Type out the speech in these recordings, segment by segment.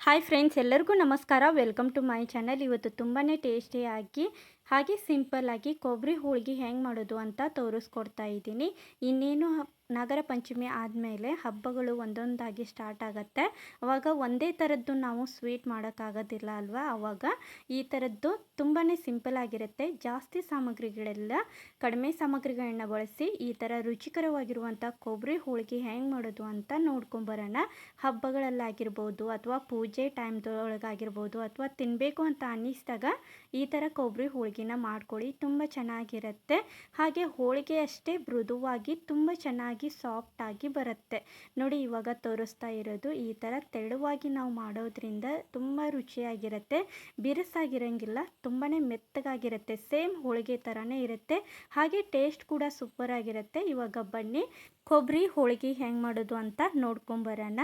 Hi friends ಎಲ್ಲರಿಗೂ ನಮಸ್ಕಾರ. Welcome to my channel ಇವತ್ತು ತುಂಬಾ ಟೇಸ್ಟಿಯಾಗಿ ಹಾಗೆ ಸಿಂಪಲ್ಲಾಗಿ ಕೊಬ್ಬರಿ ಹೋಳಿಗೆ ಹೆಂಗೆ ಮಾಡೋದು ಅಂತ ತೋರಿಸ್ಕೊಡ್ತಾ ಇದ್ದೀನಿ. ಇನ್ನೇನು ನಾಗರ ಪಂಚಮಿ ಆದಮೇಲೆ ಹಬ್ಬಗಳು ಒಂದೊಂದಾಗಿ ಸ್ಟಾರ್ಟ್ ಆಗುತ್ತೆ. ಅವಾಗ ಒಂದೇ ಥರದ್ದು ನಾವು ಸ್ವೀಟ್ ಮಾಡೋಕ್ಕಾಗೋದಿಲ್ಲ ಅಲ್ವಾ? ಅವಾಗ ಈ ಥರದ್ದು ತುಂಬಾ ಸಿಂಪಲ್ ಆಗಿರುತ್ತೆ. ಜಾಸ್ತಿ ಸಾಮಗ್ರಿಗಳೆಲ್ಲ ಕಡಿಮೆ ಸಾಮಗ್ರಿಗಳನ್ನ ಬಳಸಿ ಈ ಥರ ರುಚಿಕರವಾಗಿರುವಂಥ ಕೊಬ್ಬರಿ ಹೋಳಿಗೆ ಹೆಂಗೆ ಮಾಡೋದು ಅಂತ ನೋಡ್ಕೊಂಬರೋಣ ಹಬ್ಬಗಳಲ್ಲಾಗಿರ್ಬೋದು ಅಥವಾ ಪೂಜೆ ಟೈಮ್ದೊಳಗಾಗಿರ್ಬೋದು ಅಥವಾ ತಿನ್ನಬೇಕು ಅಂತ ಅನ್ನಿಸಿದಾಗ ಈ ಥರ ಕೊಬ್ಬರಿ ಹೋಳಿಗೆನ ಮಾಡ್ಕೊಳ್ಳಿ. ತುಂಬ ಚೆನ್ನಾಗಿರುತ್ತೆ. ಹಾಗೆ ಹೋಳಿಗೆ ಅಷ್ಟೇ ಮೃದುವಾಗಿ ತುಂಬ ಚೆನ್ನಾಗಿ ಸಾಫ್ಟಾಗಿ ಬರುತ್ತೆ. ನೋಡಿ ಇವಾಗ ತೋರಿಸ್ತಾ ಇರೋದು ಈ ಥರ ತೆಳುವಾಗಿ ನಾವು ಮಾಡೋದ್ರಿಂದ ತುಂಬ ರುಚಿಯಾಗಿರುತ್ತೆ. ಬಿರುಸಾಗಿರೋಂಗಿಲ್ಲ ತುಂಬಾ ಮೆತ್ತಗಾಗಿರುತ್ತೆ. ಸೇಮ್ ಹೋಳಿಗೆ ಥರನೇ ಇರುತ್ತೆ. ಹಾಗೆ ಟೇಸ್ಟ್ ಕೂಡ ಸೂಪರ್ ಆಗಿರುತ್ತೆ. ಇವಾಗ ಬನ್ನಿ ಕೊಬ್ಬರಿ ಹೋಳಿಗೆ ಹೆಂಗೆ ಮಾಡೋದು ಅಂತ ನೋಡ್ಕೊಂಬರೋಣ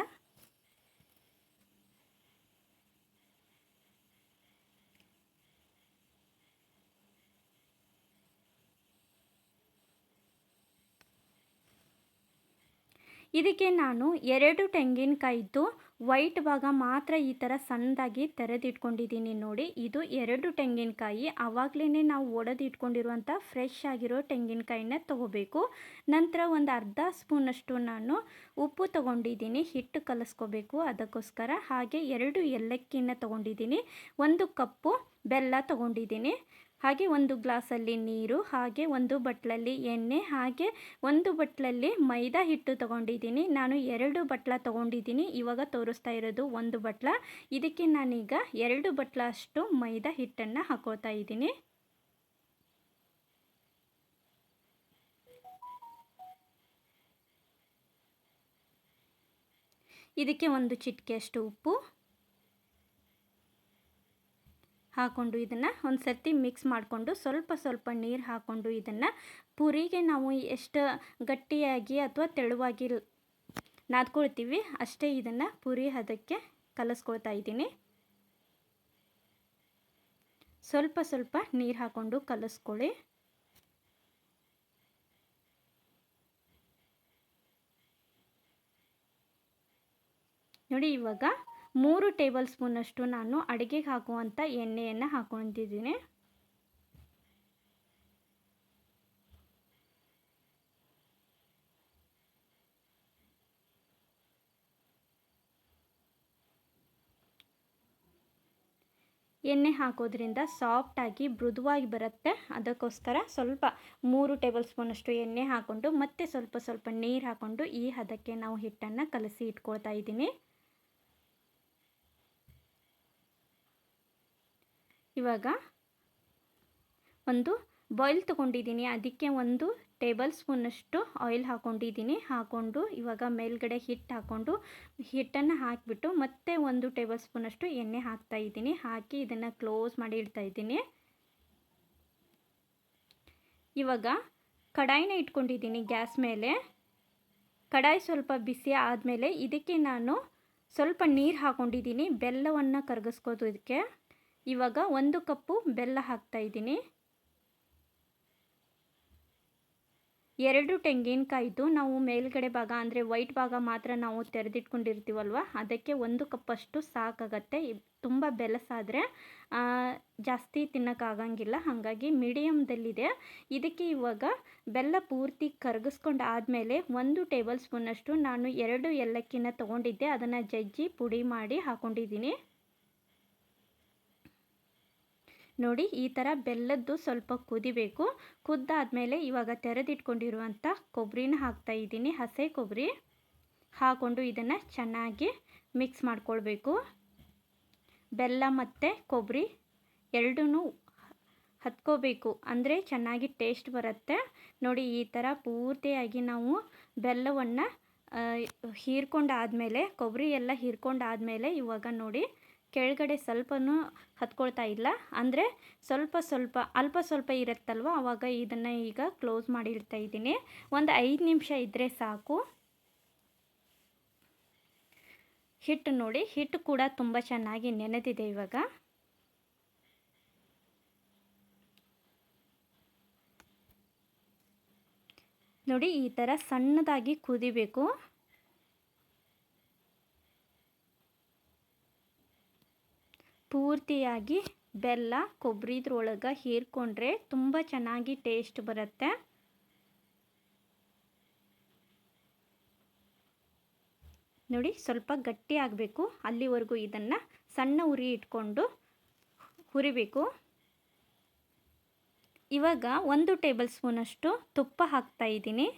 ಇದಕ್ಕೆ ನಾನು ಎರಡು ತೆಂಗಿನಕಾಯಿದ್ದು ವೈಟ್ ಭಾಗ ಮಾತ್ರ ಈ ಥರ ಸಣ್ಣದಾಗಿ ತೆರೆದಿಟ್ಕೊಂಡಿದ್ದೀನಿ ನೋಡಿ. ಇದು ಎರಡು ತೆಂಗಿನಕಾಯಿ. ಆವಾಗಲೇ ನಾವು ಒಡೆದಿಟ್ಕೊಂಡಿರುವಂಥ ಫ್ರೆಶ್ ಆಗಿರೋ ತೆಂಗಿನಕಾಯಿನ ತೊಗೋಬೇಕು. ನಂತರ ಒಂದು ಅರ್ಧ ಸ್ಪೂನಷ್ಟು ನಾನು ಉಪ್ಪು ತೊಗೊಂಡಿದ್ದೀನಿ. ಹಿಟ್ಟು ಕಲಿಸ್ಕೋಬೇಕು ಅದಕ್ಕೋಸ್ಕರ. ಹಾಗೆ ಎರಡು ಏಲಕ್ಕಿನ ತೊಗೊಂಡಿದ್ದೀನಿ. ಒಂದು ಕಪ್ಪು ಬೆಲ್ಲ ತೊಗೊಂಡಿದ್ದೀನಿ. ಹಾಗೆ ಒಂದು ಗ್ಲಾಸಲ್ಲಿ ನೀರು, ಹಾಗೆ ಒಂದು ಬಟ್ಲಲ್ಲಿ ಎಣ್ಣೆ, ಹಾಗೆ ಒಂದು ಬಟ್ಲಲ್ಲಿ ಮೈದಾ ಹಿಟ್ಟು ತೊಗೊಂಡಿದ್ದೀನಿ. ನಾನು ಎರಡು ಬಟ್ಲ ತೊಗೊಂಡಿದ್ದೀನಿ. ಇವಾಗ ತೋರಿಸ್ತಾ ಇರೋದು ಒಂದು ಬಟ್ಲ. ಇದಕ್ಕೆ ನಾನೀಗ ಎರಡು ಬಟ್ಲ ಅಷ್ಟು ಮೈದಾ ಹಿಟ್ಟನ್ನು ಹಾಕೋತಾ ಇದ್ದೀನಿ. ಇದಕ್ಕೆ ಒಂದು ಚಿಟಿಕೆಯಷ್ಟು ಉಪ್ಪು. ಹಾಕ್ಕೊಂಡು ಇದನ್ನು ಒಂದು ಸರ್ತಿ ಮಿಕ್ಸ್ ಮಾಡಿಕೊಂಡು ಸ್ವಲ್ಪ ಸ್ವಲ್ಪ ನೀರು ಹಾಕ್ಕೊಂಡು ಇದನ್ನು ಪುರಿಗೆ ನಾವು ಎಷ್ಟು ಗಟ್ಟಿಯಾಗಿ ಅಥವಾ ತೆಳುವಾಗಿ ನಾದ್ಕೊಳ್ತೀವಿ ಅಷ್ಟೇ ಇದನ್ನು ಪುರಿ ಹದಕ್ಕೆ ಕಲಿಸ್ಕೊಳ್ತಾ ಇದ್ದೀನಿ. ಸ್ವಲ್ಪ ಸ್ವಲ್ಪ ನೀರು ಹಾಕ್ಕೊಂಡು ಕಲಿಸ್ಕೊಳ್ಳಿ. ನೋಡಿ ಇವಾಗ ಮೂರು ಟೇಬಲ್ ಸ್ಪೂನಷ್ಟು ನಾನು ಅಡುಗೆಗೆ ಹಾಕುವಂಥ ಎಣ್ಣೆಯನ್ನು ಹಾಕ್ಕೊತಿದ್ದೀನಿ ಎಣ್ಣೆ ಹಾಕೋದ್ರಿಂದ ಸಾಫ್ಟಾಗಿ ಮೃದುವಾಗಿ ಬರುತ್ತೆ. ಅದಕ್ಕೋಸ್ಕರ ಸ್ವಲ್ಪ ಮೂರು ಟೇಬಲ್ ಸ್ಪೂನಷ್ಟು ಎಣ್ಣೆ ಹಾಕ್ಕೊಂಡು ಮತ್ತೆ ಸ್ವಲ್ಪ ಸ್ವಲ್ಪ ನೀರು ಹಾಕ್ಕೊಂಡು ಈ ಹದಕ್ಕೆ ನಾವು ಹಿಟ್ಟನ್ನು ಕಲಸಿ ಇಟ್ಕೊಳ್ತಾ ಇದ್ದೀನಿ. ಇವಾಗ ಒಂದು ಬಾಯ್ಲ್ ತೊಗೊಂಡಿದ್ದೀನಿ. ಅದಕ್ಕೆ ಒಂದು ಟೇಬಲ್ ಸ್ಪೂನಷ್ಟು ಆಯಿಲ್ ಹಾಕ್ಕೊಂಡಿದ್ದೀನಿ ಹಾಕ್ಕೊಂಡು ಇವಾಗ ಮೇಲ್ಗಡೆ ಹಿಟ್ಟು ಹಾಕ್ಕೊಂಡು ಹಿಟ್ಟನ್ನು ಹಾಕಿಬಿಟ್ಟು ಮತ್ತೆ ಒಂದು ಟೇಬಲ್ ಸ್ಪೂನಷ್ಟು ಎಣ್ಣೆ ಹಾಕ್ತಾ ಇದ್ದೀನಿ. ಹಾಕಿ ಇದನ್ನು ಕ್ಲೋಸ್ ಮಾಡಿ ಇಡ್ತಾ ಇದ್ದೀನಿ. ಇವಾಗ ಕಡಾಯಿನ ಇಟ್ಕೊಂಡಿದ್ದೀನಿ ಗ್ಯಾಸ್ ಮೇಲೆ. ಕಡಾಯಿ ಸ್ವಲ್ಪ ಬಿಸಿ ಆದಮೇಲೆ ಇದಕ್ಕೆ ನಾನು ಸ್ವಲ್ಪ ನೀರು ಹಾಕ್ಕೊಂಡಿದ್ದೀನಿ ಬೆಲ್ಲವನ್ನು ಕರಗಿಸ್ಕೋದಕ್ಕೆ ಇವಾಗ ಒಂದು ಕಪ್ಪು ಬೆಲ್ಲ ಹಾಕ್ತಾ ಇದ್ದೀನಿ. ಎರಡು ತೆಂಗಿನಕಾಯಿದು ನಾವು ಮೇಲ್ಗಡೆ ಭಾಗ ಅಂದರೆ ವೈಟ್ ಭಾಗ ಮಾತ್ರ ನಾವು ತೆರೆದಿಟ್ಕೊಂಡಿರ್ತೀವಲ್ವ? ಅದಕ್ಕೆ ಒಂದು ಕಪ್ಪಷ್ಟು ಸಾಕಾಗತ್ತೆ. ತುಂಬ ಬೆಲಸಾದರೆ ಜಾಸ್ತಿ ತಿನ್ನೋಕ್ಕಾಗಂಗಿಲ್ಲ. ಹಾಗಾಗಿ ಮೀಡಿಯಮ್ದಲ್ಲಿದೆ ಇದಕ್ಕೆ ಇವಾಗ ಬೆಲ್ಲ ಪೂರ್ತಿ ಕರಗಿಸ್ಕೊಂಡು ಆದಮೇಲೆ ಒಂದು ಟೇಬಲ್ ಸ್ಪೂನಷ್ಟು ನಾನು ಎರಡು ಏಲಕ್ಕಿನ ತೊಗೊಂಡಿದ್ದೆ. ಅದನ್ನು ಜಜ್ಜಿ ಪುಡಿ ಮಾಡಿ ಹಾಕ್ಕೊಂಡಿದ್ದೀನಿ ನೋಡಿ ಈ ಥರ ಬೆಲ್ಲದ್ದು ಸ್ವಲ್ಪ ಕುದಿಬೇಕು. ಕುದ್ದಾದಮೇಲೆ ಇವಾಗ ತೆರೆದಿಟ್ಕೊಂಡಿರುವಂಥ ಕೊಬ್ಬರಿನ ಹಾಕ್ತಾ ಇದ್ದೀನಿ. ಹಸೆ ಕೊಬ್ಬರಿ ಹಾಕ್ಕೊಂಡು ಇದನ್ನು ಚೆನ್ನಾಗಿ ಮಿಕ್ಸ್ ಮಾಡ್ಕೊಳ್ಬೇಕು. ಬೆಲ್ಲ ಮತ್ತು ಕೊಬ್ಬರಿ ಎರಡೂ ಹತ್ಕೋಬೇಕು. ಅಂದರೆ ಚೆನ್ನಾಗಿ ಟೇಸ್ಟ್ ಬರುತ್ತೆ. ನೋಡಿ ಈ ಥರ ಪೂರ್ತಿಯಾಗಿ ನಾವು ಬೆಲ್ಲವನ್ನು ಹೀರ್ಕೊಂಡಾದಮೇಲೆ, ಕೊಬ್ಬರಿ ಎಲ್ಲ ಹೀರ್ಕೊಂಡಾದಮೇಲೆ ಇವಾಗ ನೋಡಿ ಕೆಳಗಡೆ ಸ್ವಲ್ಪನೂ ಹತ್ಕೊಳ್ತಾ ಇಲ್ಲ. ಅಂದರೆ ಸ್ವಲ್ಪ ಸ್ವಲ್ಪ, ಅಲ್ಪ ಸ್ವಲ್ಪ ಇರುತ್ತಲ್ವ? ಆವಾಗ ಇದನ್ನು ಈಗ ಕ್ಲೋಸ್ ಮಾಡಿ ಇಡ್ತಾ ಇದ್ದೀನಿ. ಒಂದು ಐದು ನಿಮಿಷ ಇದ್ದರೆ ಸಾಕು. ಹಿಟ್ಟು ನೋಡಿ ಹಿಟ್ಟು ಕೂಡ ತುಂಬ ಚೆನ್ನಾಗಿ ನೆನೆದಿದೆ ಇವಾಗ. ನೋಡಿ, ಈ ಥರ ಸಣ್ಣದಾಗಿ ಕುದಿಬೇಕು. ಪೂರ್ತಿಯಾಗಿ ಬೆಲ್ಲ ಕೊಬ್ಬರಿದ್ರೊಳಗೆ ಹೀರ್ಕೊಂಡ್ರೆ ತುಂಬ ಚೆನ್ನಾಗಿ ಟೇಸ್ಟ್ ಬರುತ್ತೆ. ನೋಡಿ, ಸ್ವಲ್ಪ ಗಟ್ಟಿ ಆಗಬೇಕು. ಅಲ್ಲಿವರೆಗೂ ಇದನ್ನು ಸಣ್ಣ ಉರಿ ಇಟ್ಕೊಂಡು ಹುರಿಬೇಕು. ಇವಾಗ ಒಂದು ಟೇಬಲ್ ಸ್ಪೂನಷ್ಟು ತುಪ್ಪ ಹಾಕ್ತಾ ಇದ್ದೀನಿ.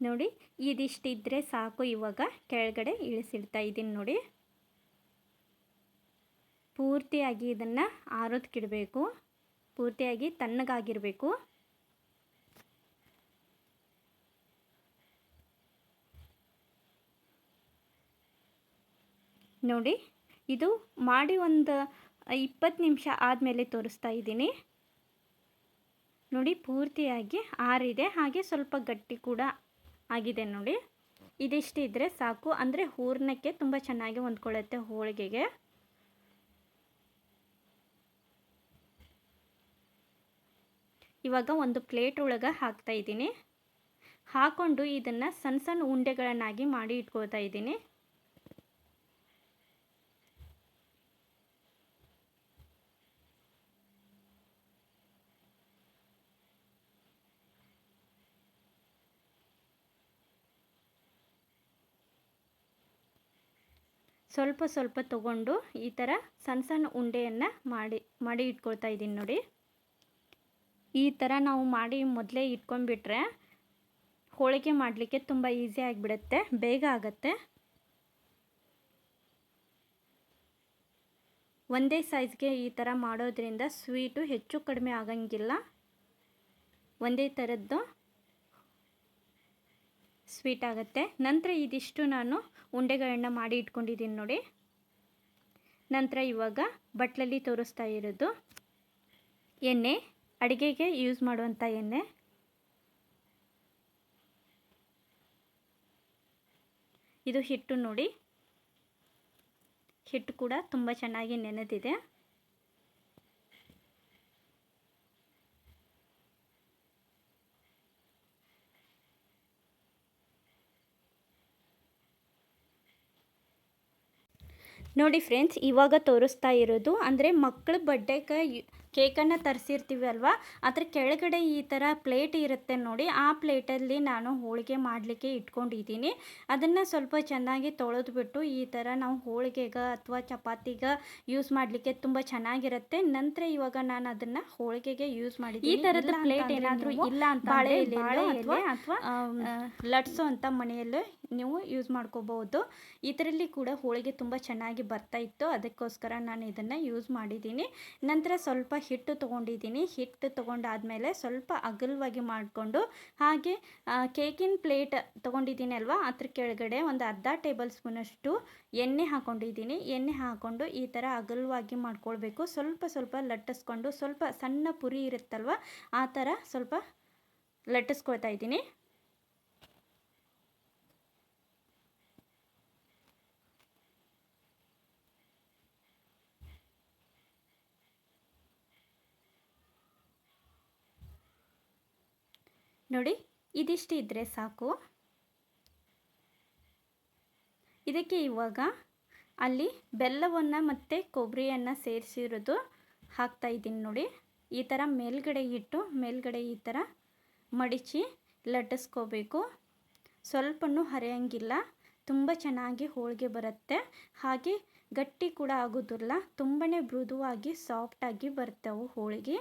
ನೋಡಿ, ಇದಿಷ್ಟಿದ್ರೆ ಸಾಕು ಇವಾಗ. ಕೆಳಗಡೆ ಇಳಿಸಿಡ್ತಾ ಇದ್ದೀನಿ ನೋಡಿ. ಪೂರ್ತಿಯಾಗಿ ಇದನ್ನು ಆರೋದಕ್ಕಿಡಬೇಕು ಪೂರ್ತಿಯಾಗಿ ತಣ್ಣಗಾಗಿರಬೇಕು. ನೋಡಿ, ಇದು ಮಾಡಿ ಒಂದು ಇಪ್ಪತ್ತು ನಿಮಿಷ ಆದಮೇಲೆ ತೋರಿಸ್ತಾ ಇದ್ದೀನಿ. ನೋಡಿ, ಪೂರ್ತಿಯಾಗಿ ಆರಿದೆ. ಹಾಗೆ ಸ್ವಲ್ಪ ಗಟ್ಟಿ ಕೂಡ ಆಗಿದೆ ನೋಡಿ. ಇದಿಷ್ಟು ಇದ್ದರೆ ಸಾಕು. ಅಂದರೆ ಹೂರ್ಣಕ್ಕೆ ತುಂಬ ಚೆನ್ನಾಗಿ ಹೊಂದ್ಕೊಳ್ಳುತ್ತೆ ಹೋಳಿಗೆಗೆ. ಇವಾಗ ಒಂದು ಪ್ಲೇಟ್ ಒಳಗೆ ಹಾಕ್ತಾ ಇದ್ದೀನಿ. ಹಾಕ್ಕೊಂಡು ಇದನ್ನು ಸಣ್ಣ ಸಣ್ಣ ಉಂಡೆಗಳನ್ನಾಗಿ ಮಾಡಿ ಇಟ್ಕೊಳ್ತಾ ಇದ್ದೀನಿ. ಸ್ವಲ್ಪ ಸ್ವಲ್ಪ ತಗೊಂಡು ಈ ಥರ ಸಣ್ಣ ಸಣ್ಣ ಉಂಡೆಯನ್ನು ಮಾಡಿ ಮಾಡಿ ಇಟ್ಕೊಳ್ತಾ ಇದ್ದೀನಿ ನೋಡಿ. ಈ ಥರ ನಾವು ಮಾಡಿ ಮೊದಲೇ ಇಟ್ಕೊಂಡ್ಬಿಟ್ರೆ ಹೋಳಿಗೆ ಮಾಡಲಿಕ್ಕೆ ತುಂಬ ಈಸಿ ಆಗಿಬಿಡುತ್ತೆ, ಬೇಗ ಆಗುತ್ತೆ. ಒಂದೇ ಸೈಜ್ಗೆ ಈ ಥರ ಮಾಡೋದ್ರಿಂದ ಸ್ವೀಟು ಹೆಚ್ಚು ಕಡಿಮೆ ಆಗಂಗಿಲ್ಲ. ಒಂದೇ ಥರದ್ದು ಸ್ವೀಟ್ ಆಗುತ್ತೆ. ನಂತರ ಇದಿಷ್ಟು ನಾನು ಉಂಡೆಗಳನ್ನ ಮಾಡಿ ಇಟ್ಕೊಂಡಿದ್ದೀನಿ ನೋಡಿ. ನಂತರ ಇವಾಗ ಬಟ್ಲಲ್ಲಿ ತೋರಿಸ್ತಾ ಇರೋದು ಎಣ್ಣೆ. ಅಡುಗೆಗೆ ಯೂಸ್ ಮಾಡುವಂಥ ಎಣ್ಣೆ. ಇದು ಹಿಟ್ಟು ನೋಡಿ. ಹಿಟ್ಟು ಕೂಡ ತುಂಬ ಚೆನ್ನಾಗಿ ನೆನೆದಿದೆ. ನೋಡಿ ಫ್ರೆಂಡ್ಸ್ ಇವಾಗ ತೋರಿಸ್ತಾ ಇರೋದು ಅಂದರೆ ಮಕ್ಕಳ ಬರ್ಡೇಗೆ ಕೇಕನ್ನು ತರಿಸಿರ್ತೀವಿ ಅಲ್ವಾ? ಅದ್ರ ಕೆಳಗಡೆ ಈ ಥರ ಪ್ಲೇಟ್ ಇರುತ್ತೆ ನೋಡಿ. ಆ ಪ್ಲೇಟಲ್ಲಿ ನಾನು ಹೋಳಿಗೆ ಮಾಡಲಿಕ್ಕೆ ಇಟ್ಕೊಂಡಿದ್ದೀನಿ. ಅದನ್ನು ಸ್ವಲ್ಪ ಚೆನ್ನಾಗಿ ತೊಳೆದ್ಬಿಟ್ಟು ಈ ಥರ ನಾವು ಹೋಳಿಗೆಗ ಅಥವಾ ಚಪಾತಿಗ ಯೂಸ್ ಮಾಡಲಿಕ್ಕೆ ತುಂಬ ಚೆನ್ನಾಗಿರುತ್ತೆ. ನಂತರ ಇವಾಗ ನಾನು ಅದನ್ನು ಹೋಳಿಗೆಗೆ ಯೂಸ್ ಮಾಡಿದ್ದೀನಿ. ಈ ಥರದ ಪ್ಲೇಟ್ ಏನಾದರೂ ಇಲ್ಲ ಅಂತ ಬಾಳೆ ಅಥವಾ ಅಥವಾ ಲಟ್ಸು ಅಂತ ಮನೆಯಲ್ಲೇ ನೀವು ಯೂಸ್ ಮಾಡ್ಕೋಬಹುದು ಇದರಲ್ಲಿ ಕೂಡ ಹೋಳಿಗೆ ತುಂಬ ಚೆನ್ನಾಗಿ ಬರ್ತಾ ಇತ್ತು. ಅದಕ್ಕೋಸ್ಕರ ನಾನು ಇದನ್ನು ಯೂಸ್ ಮಾಡಿದ್ದೀನಿ. ನಂತರ ಸ್ವಲ್ಪ ಹಿಟ್ಟು ತೊಗೊಂಡಿದ್ದೀನಿ. ಹಿಟ್ಟು ತೊಗೊಂಡಾದಮೇಲೆ ಸ್ವಲ್ಪ ಅಗಲವಾಗಿ ಮಾಡಿಕೊಂಡು ಹಾಗೆ ಕೇಕಿನ ಪ್ಲೇಟ್ ತೊಗೊಂಡಿದ್ದೀನಿ ಅಲ್ವಾ? ಅದ್ರ ಕೆಳಗಡೆ ಒಂದು ಅರ್ಧ ಟೇಬಲ್ ಸ್ಪೂನಷ್ಟು ಎಣ್ಣೆ ಹಾಕ್ಕೊಂಡಿದ್ದೀನಿ ಎಣ್ಣೆ ಹಾಕ್ಕೊಂಡು ಈ ಥರ ಅಗಲವಾಗಿ ಮಾಡ್ಕೊಳ್ಬೇಕು. ಸ್ವಲ್ಪ ಸ್ವಲ್ಪ ಲಟ್ಟಿಸ್ಕೊಂಡು ಸ್ವಲ್ಪ ಸಣ್ಣ ಪುರಿ ಇರುತ್ತಲ್ವ? ಆ ಥರ ಸ್ವಲ್ಪ ಲಟ್ಟಿಸ್ಕೊಳ್ತಾ ಇದ್ದೀನಿ. ನೋಡಿ, ಇದಿಷ್ಟು ಇದ್ದರೆ ಸಾಕು. ಇದಕ್ಕೆ ಇವಾಗ ಅಲ್ಲಿ ಬೆಲ್ಲವನ್ನು ಮತ್ತು ಕೊಬ್ಬರಿಯನ್ನು ಸೇರಿಸಿರೋದು ಹಾಕ್ತಾ ಇದ್ದೀನಿ ನೋಡಿ. ಈ ಥರ ಮೇಲ್ಗಡೆ ಇಟ್ಟು, ಮೇಲ್ಗಡೆ ಈ ಥರ ಮಡಿಚಿ ಲಟ್ಟಿಸ್ಕೋಬೇಕು. ಸ್ವಲ್ಪನೂ ಹರಿಯಂಗಿಲ್ಲ. ತುಂಬ ಚೆನ್ನಾಗಿ ಹೋಳಿಗೆ ಬರುತ್ತೆ. ಹಾಗೆ ಗಟ್ಟಿ ಕೂಡ ಆಗೋದಿಲ್ಲ. ತುಂಬಾ ಮೃದುವಾಗಿ ಸಾಫ್ಟಾಗಿ ಬರ್ತವೆ ಹೋಳಿಗೆ.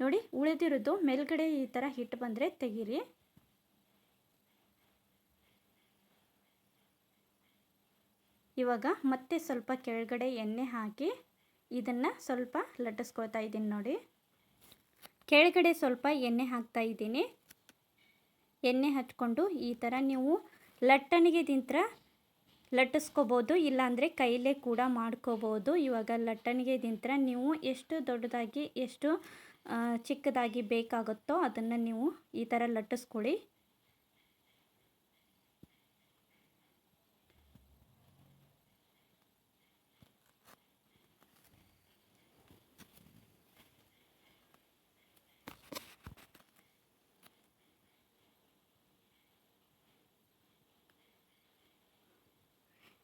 ನೋಡಿ ಉಳಿದಿರೋದು ಮೇಲ್ಗಡೆ ಈ ಥರ ಹಿಟ್ಟು ಬಂದರೆ ತೆಗೀರಿ. ಇವಾಗ ಮತ್ತೆ ಸ್ವಲ್ಪ ಕೆಳಗಡೆ ಎಣ್ಣೆ ಹಾಕಿ ಇದನ್ನು ಸ್ವಲ್ಪ ಲಟ್ಟಿಸ್ಕೊಳ್ತಾ ಇದ್ದೀನಿ ನೋಡಿ. ಕೆಳಗಡೆ ಸ್ವಲ್ಪ ಎಣ್ಣೆ ಹಾಕ್ತಾ ಇದ್ದೀನಿ. ಎಣ್ಣೆ ಹಚ್ಕೊಂಡು ಈ ಥರ ನೀವು ಲಟ್ಟಣಿಗೆ ದಿಂತ್ರ ಲಟ್ಟಿಸ್ಕೋಬೋದು, ಇಲ್ಲಾಂದರೆ ಕೈಲೇ ಕೂಡ ಮಾಡ್ಕೋಬೋದು. ಇವಾಗ ಲಟ್ಟಣಿಗೆ ನೀವು ಎಷ್ಟು ದೊಡ್ಡದಾಗಿ, ಎಷ್ಟು ಚಿಕ್ಕದಾಗಿ ಬೇಕಾಗುತ್ತೋ ಅದನ್ನು ನೀವು ಈ ಥರ ಲಟ್ಟಿಸ್ಕೊಳ್ಳಿ.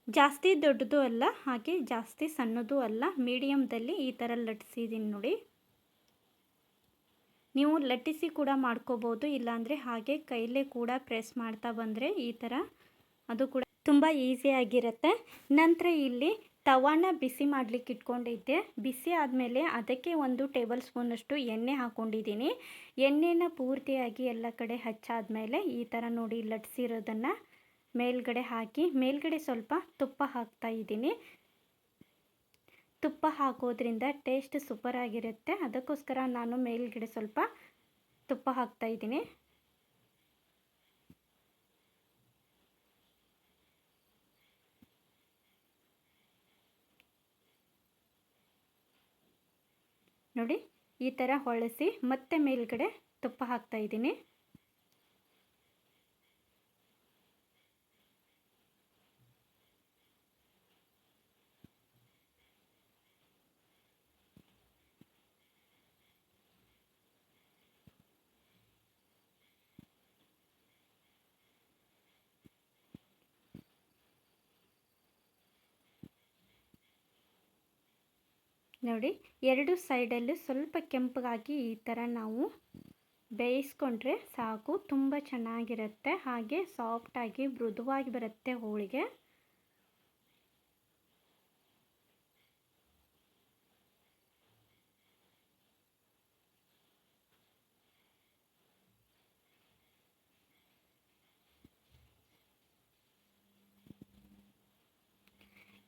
ಜಾಸ್ತಿ ದೊಡ್ಡದು ಅಲ್ಲ, ಹಾಗೆ ಜಾಸ್ತಿ ಸಣ್ಣದು ಅಲ್ಲ ಮೀಡಿಯಮ್ದಲ್ಲಿ ಈ ಥರ ಲಟ್ಟಿಸಿದ್ದೀನಿ ನೋಡಿ. ನೀವು ಲಟ್ಟಿಸಿ ಕೂಡ ಮಾಡ್ಕೋಬೋದು, ಇಲ್ಲಾಂದರೆ ಹಾಗೆ ಕೈಲೇ ಕೂಡ ಪ್ರೆಸ್ ಮಾಡ್ತಾ ಬಂದರೆ ಈ ಥರ ಅದು ಕೂಡ ತುಂಬ ಈಸಿಯಾಗಿರುತ್ತೆ ನಂತರ ಇಲ್ಲಿ ತವಾನ ಬಿಸಿ ಮಾಡಲಿಕ್ಕೆ ಇಟ್ಕೊಂಡಿದ್ದೆ. ಬಿಸಿ ಆದಮೇಲೆ ಅದಕ್ಕೆ ಒಂದು ಟೇಬಲ್ ಸ್ಪೂನಷ್ಟು ಎಣ್ಣೆ ಹಾಕ್ಕೊಂಡಿದ್ದೀನಿ ಎಣ್ಣೆನ ಪೂರ್ತಿಯಾಗಿ ಎಲ್ಲ ಕಡೆ ಹಚ್ಚಾದಮೇಲೆ ಈ ಥರ ನೋಡಿ ಲಟ್ಸಿರೋದನ್ನು ಮೇಲ್ಗಡೆ ಹಾಕಿ, ಮೇಲ್ಗಡೆ ಸ್ವಲ್ಪ ತುಪ್ಪ ಹಾಕ್ತಾ ಇದ್ದೀನಿ. ತುಪ್ಪ ಹಾಕೋದ್ರಿಂದ ಟೇಸ್ಟ್ ಸೂಪರ್ ಆಗಿರುತ್ತೆ. ಅದಕ್ಕೋಸ್ಕರ ನಾನು ಮೇಲ್ಗಡೆ ಸ್ವಲ್ಪ ತುಪ್ಪ ಹಾಕ್ತಾ ಇದ್ದೀನಿ. ನೋಡಿ, ಈ ಥರ ಹೊಳಸಿ ಮತ್ತೆ ಮೇಲ್ಗಡೆ ತುಪ್ಪ ಹಾಕ್ತಾ ನೋಡಿ, ಎರಡು ಸೈಡಲ್ಲೂ ಸ್ವಲ್ಪ ಕೆಂಪಗಾಗಿ ಈ ಥರ ನಾವು ಬೇಯಿಸ್ಕೊಂಡ್ರೆ ಸಾಕು. ತುಂಬ ಚೆನ್ನಾಗಿರುತ್ತೆ. ಹಾಗೆ ಸಾಫ್ಟಾಗಿ ಮೃದುವಾಗಿ ಬರುತ್ತೆ ಹೋಳಿಗೆ.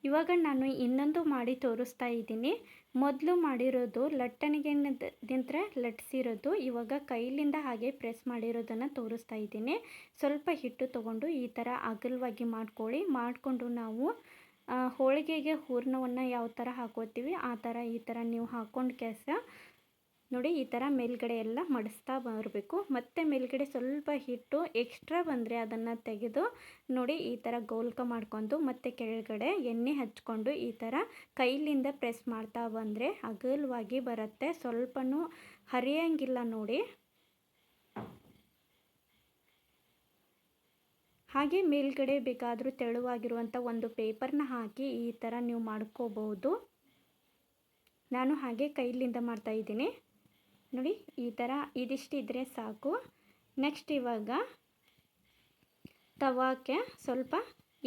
ಇವಾಗ ನಾನು ಇನ್ನೊಂದು ಮಾಡಿ ತೋರಿಸ್ತಾ ಇದ್ದೀನಿ. ಮೊದಲು ಮಾಡಿರೋದು ಲಟ್ಟಣಿಗೆ ನಿಂತರೆ ಲಟ್ಟಿಸಿರೋದು ಇವಾಗ ಕೈಲಿಂದ ಹಾಗೆ ಪ್ರೆಸ್ ಮಾಡಿರೋದನ್ನು ತೋರಿಸ್ತಾ ಇದ್ದೀನಿ. ಸ್ವಲ್ಪ ಹಿಟ್ಟು ತೊಗೊಂಡು ಈ ಥರ ಅಗಲವಾಗಿ ಮಾಡ್ಕೊಳ್ಳಿ. ಮಾಡಿಕೊಂಡು ನಾವು ಹೋಳಿಗೆಗೆ ಹೂರ್ಣವನ್ನು ಯಾವ ಥರ ಹಾಕೋತೀವಿ, ಆ ಥರ ಈ ಥರ ನೀವು ಹಾಕ್ಕೊಂಡು ಕೆಲಸ ನೋಡಿ ಈ ಥರ ಮೇಲ್ಗಡೆ ಎಲ್ಲ ಮಡಿಸ್ತಾ ಬರಬೇಕು. ಮತ್ತು ಮೇಲ್ಗಡೆ ಸ್ವಲ್ಪ ಹಿಟ್ಟು ಎಕ್ಸ್ಟ್ರಾ ಬಂದರೆ ಅದನ್ನು ತೆಗೆದು ನೋಡಿ ಈ ಥರ ಗೋಲ್ಕ ಮಾಡ್ಕೊಂಡು ಮತ್ತು ಕೆಳಗಡೆ ಎಣ್ಣೆ ಹಚ್ಕೊಂಡು ಈ ಥರ ಕೈಲಿಂದ ಪ್ರೆಸ್ ಮಾಡ್ತಾ ಬಂದರೆ ಅಗಲವಾಗಿ ಬರುತ್ತೆ. ಸ್ವಲ್ಪನೂ ಹರಿಯಂಗಿಲ್ಲ ನೋಡಿ. ಹಾಗೆ ಮೇಲ್ಗಡೆ ಬೇಕಾದರೂ ತೆಳುವಾಗಿರುವಂಥ ಒಂದು ಪೇಪರ್ನ ಹಾಕಿ ಈ ಥರ ನೀವು ಮಾಡ್ಕೋಬೋದು ನಾನು ಹಾಗೆ ಕೈಲಿಂದ ಮಾಡ್ತಾಯಿದ್ದೀನಿ ನೋಡಿ, ಈ ಥರ ಇದಿಷ್ಟಿದ್ರೆ ಸಾಕು. ನೆಕ್ಸ್ಟ್ ಇವಾಗ ತವಾಕ್ಕೆ ಸ್ವಲ್ಪ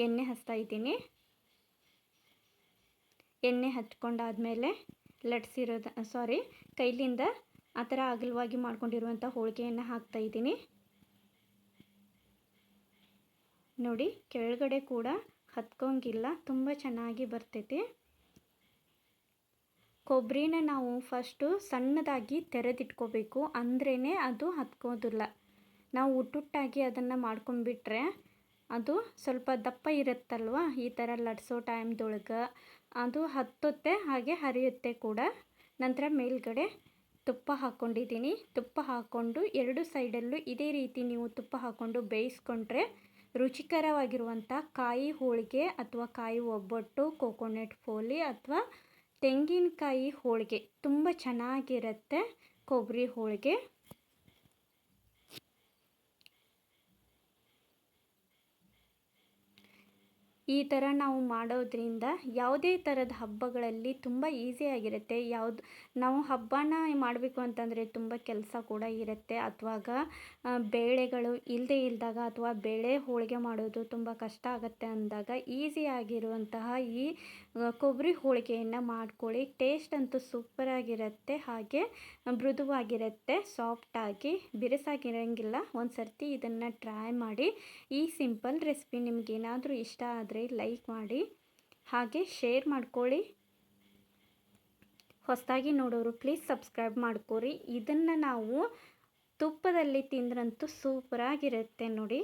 ಎಣ್ಣೆ ಹಚ್ತಾ ಇದ್ದೀನಿ. ಎಣ್ಣೆ ಹಚ್ಕೊಂಡಾದಮೇಲೆ ಲಟ್ಸಿರೋದ ಸಾರಿ ಕೈಲಿಂದ ಆ ಥರ ಅಗಲವಾಗಿ ಮಾಡ್ಕೊಂಡಿರುವಂಥ ಹೋಳಿಗೆಯನ್ನು ಹಾಕ್ತಾ ಇದ್ದೀನಿ. ನೋಡಿ, ಕೆಳಗಡೆ ಕೂಡ ಹತ್ಕೊಂಗಿಲ್ಲ, ತುಂಬ ಚೆನ್ನಾಗಿ ಬರ್ತೈತಿ. ಕೊಬ್ಬರಿನ ನಾವು ಫಸ್ಟು ಸಣ್ಣದಾಗಿ ತೆರೆದಿಟ್ಕೋಬೇಕು. ಅಂದ್ರೇ ಅದು ಹತ್ಕೋದಿಲ್ಲ. ನಾವು ಉಟ್ಟುಟ್ಟಾಗಿ ಅದನ್ನು ಮಾಡ್ಕೊಂಡ್ಬಿಟ್ರೆ ಅದು ಸ್ವಲ್ಪ ದಪ್ಪ ಇರುತ್ತಲ್ವ? ಈ ಥರ ಲಟ್ಸೋ ಟೈಮ್ದೊಳಗೆ ಅದು ಹತ್ತುತ್ತೆ, ಹಾಗೆ ಹರಿಯುತ್ತೆ ಕೂಡ. ನಂತರ ಮೇಲ್ಗಡೆ ತುಪ್ಪ ಹಾಕ್ಕೊಂಡಿದ್ದೀನಿ ತುಪ್ಪ ಹಾಕ್ಕೊಂಡು ಎರಡು ಸೈಡಲ್ಲೂ ಇದೇ ರೀತಿ ನೀವು ತುಪ್ಪ ಹಾಕ್ಕೊಂಡು ಬೇಯಿಸ್ಕೊಂಡ್ರೆ ರುಚಿಕರವಾಗಿರುವಂಥ ಕಾಯಿ ಹೋಳಿಗೆ ಅಥವಾ ಕಾಯಿ ಒಬ್ಬಟ್ಟು, ಕೋಕೋನಟ್ ಫೋಲಿ ಅಥವಾ ತೆಂಗಿನಕಾಯಿ ಹೋಳಿಗೆ ತುಂಬ ಚೆನ್ನಾಗಿರುತ್ತೆ ಕೊಬ್ಬರಿ ಹೋಳಿಗೆ. ಈ ಥರ ನಾವು ಮಾಡೋದ್ರಿಂದ ಯಾವುದೇ ಥರದ ಹಬ್ಬಗಳಲ್ಲಿ ತುಂಬ ಈಸಿಯಾಗಿರುತ್ತೆ ಯಾವುದು, ನಾವು ಹಬ್ಬನ ಮಾಡಬೇಕು ಅಂತಂದರೆ ತುಂಬ ಕೆಲಸ ಕೂಡ ಇರುತ್ತೆ. ಅಥವಾಗ ಬೇಳೆಗಳು ಇಲ್ಲದೆ ಇಲ್ದಾಗ ಅಥವಾ ಬೇಳೆ ಹೋಳಿಗೆ ಮಾಡೋದು ತುಂಬ ಕಷ್ಟ ಆಗುತ್ತೆ ಅಂದಾಗ ಈಸಿಯಾಗಿರುವಂತಹ ಈ ಕೊಬ್ಬರಿ ಹೋಳಿಗೆಯನ್ನು ಮಾಡ್ಕೊಳ್ಳಿ. ಟೇಸ್ಟ್ ಅಂತೂ ಸೂಪರಾಗಿರುತ್ತೆ ಹಾಗೆ ಮೃದುವಾಗಿರುತ್ತೆ ಸಾಫ್ಟಾಗಿ ಬಿರುಸಾಗಿರೋಂಗಿಲ್ಲ. ಒಂದು ಸರ್ತಿ ಇದನ್ನು ಟ್ರೈ ಮಾಡಿ ಈ ಸಿಂಪಲ್ ರೆಸಿಪಿ ನಿಮಗೇನಾದರೂ ಇಷ್ಟ ಆದರೆ ಲೈಕ್ ಮಾಡಿ, ಹಾಗೆ ಶೇರ್ ಮಾಡ್ಕೊಳ್ಳಿ. ಹೊಸದಾಗಿ ನೋಡೋರು ಪ್ಲೀಸ್ ಸಬ್ಸ್ಕ್ರೈಬ್ ಮಾಡ್ಕೊರಿ. ಇದನ್ನು ನಾವು ತುಪ್ಪದಲ್ಲಿ ತಿಂದ್ರಂತೂ ಸೂಪರಾಗಿರುತ್ತೆ ನೋಡಿ.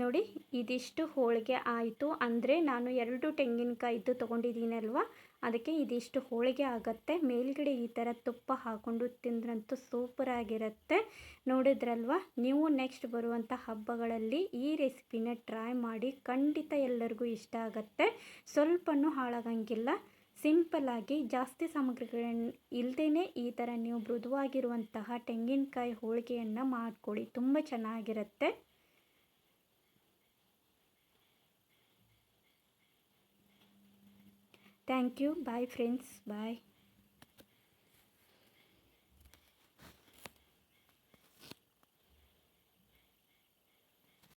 ನೋಡಿ, ಇದಿಷ್ಟು ಹೋಳಿಗೆ ಆಯಿತು. ಅಂದರೆ ನಾನು ಎರಡು ತೆಂಗಿನಕಾಯಿದ್ದು ತೊಗೊಂಡಿದ್ದೀನಲ್ವ? ಅದಕ್ಕೆ ಇದಿಷ್ಟು ಹೋಳಿಗೆ ಆಗುತ್ತೆ. ಮೇಲ್ಗಡೆ ಈ ಥರ ತುಪ್ಪ ಹಾಕ್ಕೊಂಡು ತಿಂದ್ರಂತೂ ಸೂಪರಾಗಿರುತ್ತೆ ನೋಡಿದ್ರಲ್ವ? ನೀವು ನೆಕ್ಸ್ಟ್ ಬರುವಂಥ ಹಬ್ಬಗಳಲ್ಲಿ ಈ ರೆಸಿಪಿನ ಟ್ರೈ ಮಾಡಿ ಖಂಡಿತ ಎಲ್ಲರಿಗೂ ಇಷ್ಟ ಆಗುತ್ತೆ. ಸ್ವಲ್ಪನೂ ಹಾಳಾಗಂಗಿಲ್ಲ. ಸಿಂಪಲ್ಲಾಗಿ ಜಾಸ್ತಿ ಸಾಮಗ್ರಿಗಳನ್ನ ಇಲ್ಲದೇ ಈ ಥರ ನೀವು ಮೃದುವಾಗಿರುವಂತಹ ತೆಂಗಿನಕಾಯಿ ಹೋಳಿಗೆಯನ್ನು ಮಾಡಿಕೊಡಿ ತುಂಬ ಚೆನ್ನಾಗಿರುತ್ತೆ. thank you bye friends bye